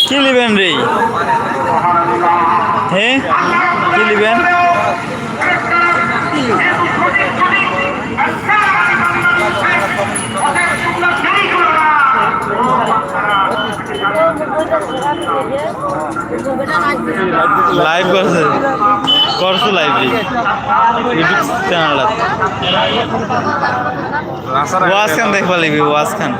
কি লিবেন রে? হ্যাঁ কি লিবেন? লাইভ করছে। করছ লাইব্রেরি ইউটিউব চ্যানেল ওয়াজ খান দেখবা লাগবে ওয়াজ খান